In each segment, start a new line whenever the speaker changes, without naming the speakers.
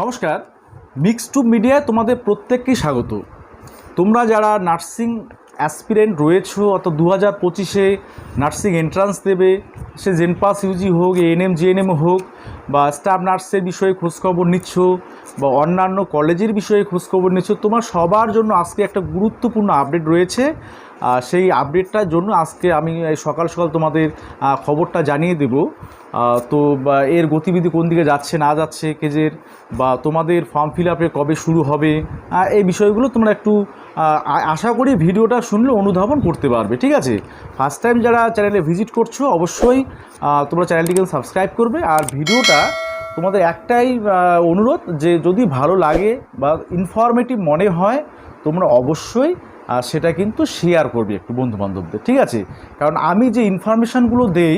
নমস্কার mix two মিডিয়ায় তোমাদের প্রত্যেককেই স্বাগত। তোমরা যারা নার্সিং অ্যাসপিরেন্ট রয়েছো অত দু হাজার পঁচিশে নার্সিং এন্ট্রান্স দেবে, সে জেনপাস, ইউজি হোক, এএনএম, জিএনএম হোক, বা স্টাফ নার্সের বিষয়ে খোঁজখবর নিচ্ছ, বা অন্যান্য কলেজের বিষয়ে খোঁজখবর নিচ্ছ, তোমার সবার জন্য আজকে একটা গুরুত্বপূর্ণ আপডেট রয়েছে। সেই আপডেটটার জন্য আজকে আমি সকাল সকাল তোমাদের খবরটা জানিয়ে দেব। তো এর গতিবিধি কোন দিকে যাচ্ছে, না যাচ্ছে, কেজের, বা, তোমাদের ফর্ম ফিল আপে কবে শুরু হবে এই বিষয়গুলো তোমরা একটু আশা করি ভিডিওটা শুনলে অনুধাবন করতে পারবে, ঠিক আছে? ফার্স্ট টাইম যারা চ্যানেলে ভিজিট করছ, অবশ্যই তোমরা চ্যানেলটিকে সাবস্ক্রাইব করবে। আর ভিডিওটা তোমাদের একটাই অনুরোধ যে যদি ভালো লাগে বা ইনফরমেটিভ মনে হয়, তোমরা অবশ্যই সেটা কিন্তু শেয়ার করবে একটু বন্ধু বান্ধবদের ঠিক আছে? কারণ আমি যে ইনফরমেশানগুলো দেই,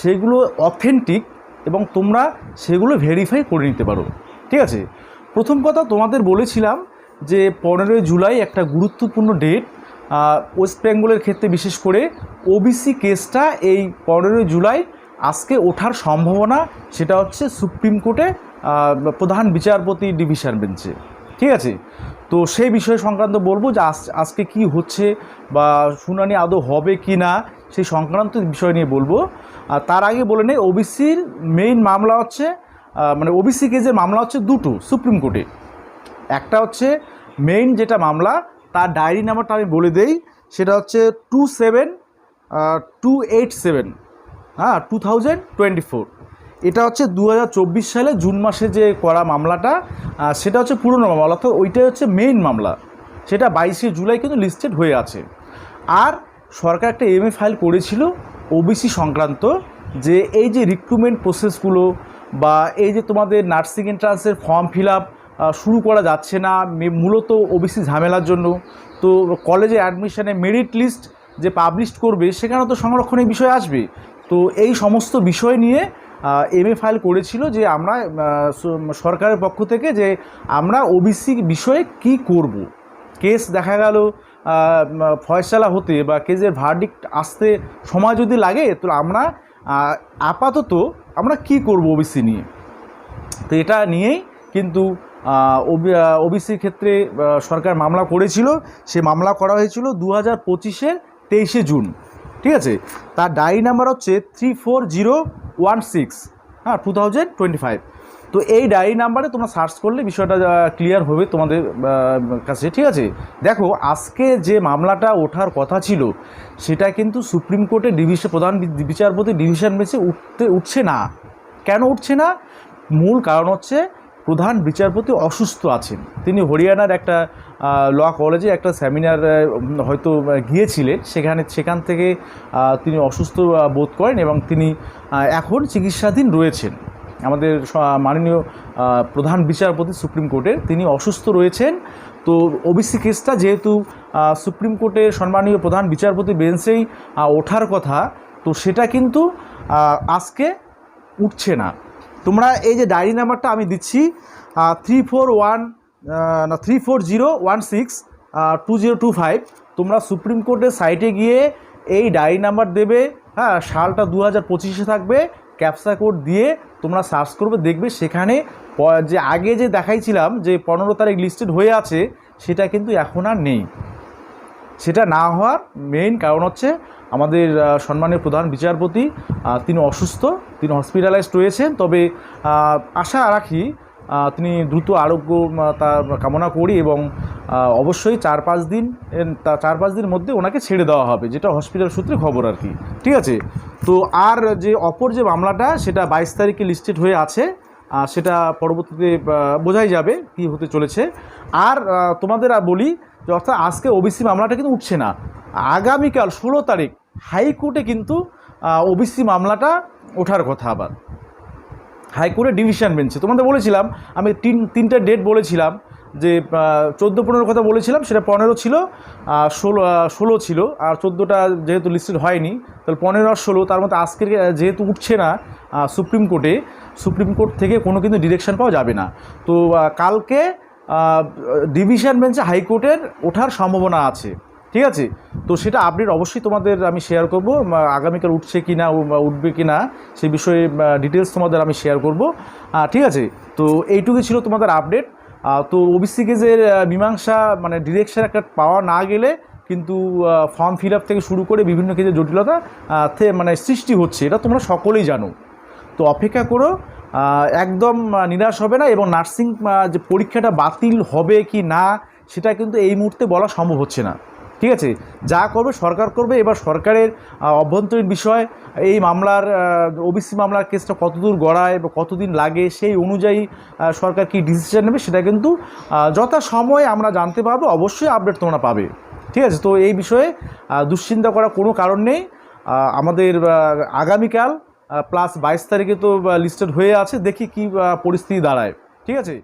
সেগুলো অথেন্টিক এবং তোমরা সেগুলো ভেরিফাই করে নিতে পারো, ঠিক আছে? প্রথম কথা তোমাদের বলেছিলাম যে পনেরোই জুলাই একটা গুরুত্বপূর্ণ ডেট ওয়েস্ট বেঙ্গলের ক্ষেত্রে বিশেষ করে ওবিসি কেসটা এই পনেরোই জুলাই আজকে ওঠার সম্ভাবনা, সেটা হচ্ছে সুপ্রিম কোর্টে প্রধান বিচারপতি ডিভিশন বেঞ্চে ঠিক আছে? তো সেই বিষয় সংক্রান্ত বলব যে আজ আজকে কি হচ্ছে বা শুনানি আদৌ হবে কি না, সেই সংক্রান্ত বিষয় নিয়ে বলব। আর তার আগে বলে নেই, ওবিসির মেইন মামলা হচ্ছে মানে ওবিসি কেজের মামলা হচ্ছে দুটো সুপ্রিম কোর্টে। একটা হচ্ছে মেইন যেটা মামলা, তার ডায়েরি নাম্বারটা আমি বলে দেই, সেটা হচ্ছে two seven two eight seven হ্যাঁ টু থাউজেন্ড টোয়েন্টি ফোর এটা হচ্ছে দু হাজার চব্বিশ সালে জুন মাসে যে করা মামলাটা সেটা হচ্ছে পুরনো মামলা, অর্থাৎ ওইটাই হচ্ছে মেইন মামলা। সেটা বাইশে জুলাই কিন্তু লিস্টেড হয়ে আছে। আর সরকার একটা এমএ ফাইল করেছিল ওবিসি সংক্রান্ত, যে এই যে রিক্রুটমেন্ট প্রসেসগুলো বা এই যে তোমাদের নার্সিং এন্ট্রান্সের ফর্ম ফিল আপ শুরু করা যাচ্ছে না মূলত ওবিসি ঝামেলার জন্য। তো কলেজে অ্যাডমিশানে মেরিট লিস্ট যে পাবলিশ করবে সেখানে তো সংরক্ষণের বিষয় আসবে। তো এই সমস্ত বিষয় নিয়ে এমএ ফাইল করেছিল যে আমরা সরকারের পক্ষ থেকে যে আমরা ওবিসি বিষয়ে কি করব। কেস দেখা গেল ফয়সালা হতে বা কেসের ভার্ডিক্ট আসতে সময় যদি লাগে তো আমরা আপাতত আমরা কি করব ওবিসি নিয়ে? তো এটা নিয়েই কিন্তু ওবিসির ক্ষেত্রে সরকার মামলা করেছিল। সে মামলা করা হয়েছিল দু হাজার পঁচিশের তেইশে জুন। ঠিক আছে? তার ডায়েরি নাম্বার হচ্ছে three four zero one six হ্যাঁ টু থাউজেন্ড টোয়েন্টি ফাইভ তো এই ডায়েরি নাম্বারে তোমরা সার্চ করলে বিষয়টা ক্লিয়ার হবে তোমাদের কাছে, ঠিক আছে? দেখো, আজকে যে মামলাটা ওঠার কথা ছিল, সেটা কিন্তু সুপ্রিম কোর্টের ডিভিশন, প্রধান বিচারপতি ডিভিশন বেঞ্চে উঠতে, উঠছে না। কেন উঠছে না? মূল কারণ হচ্ছে প্রধান বিচারপতি অসুস্থ আছেন। তিনি হরিয়ানার একটা ল কলেজে একটা সেমিনার হয়তো গিয়েছিলেন। সেখানে, সেখান থেকে তিনি অসুস্থ বোধ করেন এবং তিনি এখন চিকিৎসাধীন রয়েছেন। আমাদের মাননীয় প্রধান বিচারপতি সুপ্রিম কোর্টের তিনি অসুস্থ রয়েছেন। তো ওবিসি কেসটা যেহেতু সুপ্রিম কোর্টের সম্মানীয় প্রধান বিচারপতি বেঞ্চেই ওঠার কথা, তো সেটা কিন্তু আজকে উঠছে না। তোমরা এই যে ডায়েরি নাম্বারটা আমি দিচ্ছি থ্রি ফোর ওয়ান না three four zero one six two zero two five তোমরা সুপ্রিম কোর্টের সাইটে গিয়ে এই ডায়েরি নাম্বার দেবে হ্যাঁ সালটা দু হাজার পঁচিশে থাকবে ক্যাপসা কোড দিয়ে তোমরা সার্চ করবে, দেখবে সেখানে যে আগে যে দেখাইছিলাম যে পনেরো তারিখ লিস্টেড হয়ে আছে, সেটা কিন্তু এখন আর নেই। সেটা না হওয়ার মেইন কারণ হচ্ছে আমাদের সম্মানের প্রধান বিচারপতি তিনি অসুস্থ, তিনি হসপিটালাইজড রয়েছেন, তবে আশা রাখি তিনি দ্রুত আরোগ্য তার কামনা করি এবং অবশ্যই চার পাঁচ দিন তা চার পাঁচ দিনের মধ্যে ওনাকে ছেড়ে দেওয়া হবে, যেটা হসপিটাল সূত্রে খবর আর কি। ঠিক আছে? তো আর যে অপর যে মামলাটা, সেটা বাইশ তারিখে লিস্টেড হয়ে আছে সেটা পরবর্তীতে বোঝাই যাবে কি হতে চলেছে। আর তোমাদের বলি যে অর্থাৎ আজকে ওবিসি মামলাটা কিন্তু উঠছে না। আগামীকাল ষোলো তারিখ হাইকোর্টে কিন্তু ওবিসি মামলাটা ওঠার কথা আবার। হাইকোর্টের ডিভিশন বেঞ্চে। তোমাদের বলেছিলাম, আমি তিন, তিনটা ডেট বলেছিলাম যে চোদ্দ পনেরোর কথা বলেছিলাম, সেটা পনেরো ছিল, আর ষোলো ষোলো ছিল, আর চোদ্দোটা যেহেতু লিস্টেড হয়নি, তাহলে পনেরো আর ষোলো, তার মধ্যে আজকের যেহেতু উঠছে না সুপ্রিম কোর্টে, সুপ্রিম কোর্ট থেকে কোনো কিন্তু ডিরেকশন পাওয়া যাবে না। তো কালকে ডিভিশন বেঞ্চে হাইকোর্টের ওঠার সম্ভাবনা আছে। ঠিক আছে? তো সেটা আপডেট অবশ্যই তোমাদের আমি শেয়ার করব আগামীকাল উঠছে কি না উঠবে কি না সেই বিষয়ে ডিটেলস তোমাদের আমি শেয়ার করব। ঠিক আছে? তো এইটুকুই ছিল তোমাদের আপডেট তো ওবিসি কেজের মীমাংসা মানে ডিরেকশন একটা পাওয়া না গেলে কিন্তু ফর্ম ফিল আপ থেকে শুরু করে বিভিন্ন কেজের জটিলতা মানে সৃষ্টি হচ্ছে, এটা তোমরা সকলেই জানো। তো অপেক্ষা করো একদম নিরাশ হবে না এবং নার্সিং যে পরীক্ষাটা বাতিল হবে কি না, সেটা কিন্তু এই মুহূর্তে বলা সম্ভব হচ্ছে না। ঠিক আছে? যা করবে সরকার করবে। এবার সরকারের অভ্যন্তরীণ বিষয়, এই মামলার ওবিসি মামলার কেসটা কতদূর গড়ায় বা কতদিন লাগে, সেই অনুযায়ী সরকার কি ডিসিশন নেবে সেটা কিন্তু যথাসময়ে আমরা জানতে পারব। অবশ্যই আপডেট তোমরা পাবে। ঠিক আছে? তো এই বিষয়ে দুশ্চিন্তা করার কোনো কারণ নেই। আমাদের আগামীকাল প্লাস বাইশ তারিখে তো লিস্টেড হয়ে আছে। দেখি কি পরিস্থিতি দাঁড়ায়। ঠিক আছে?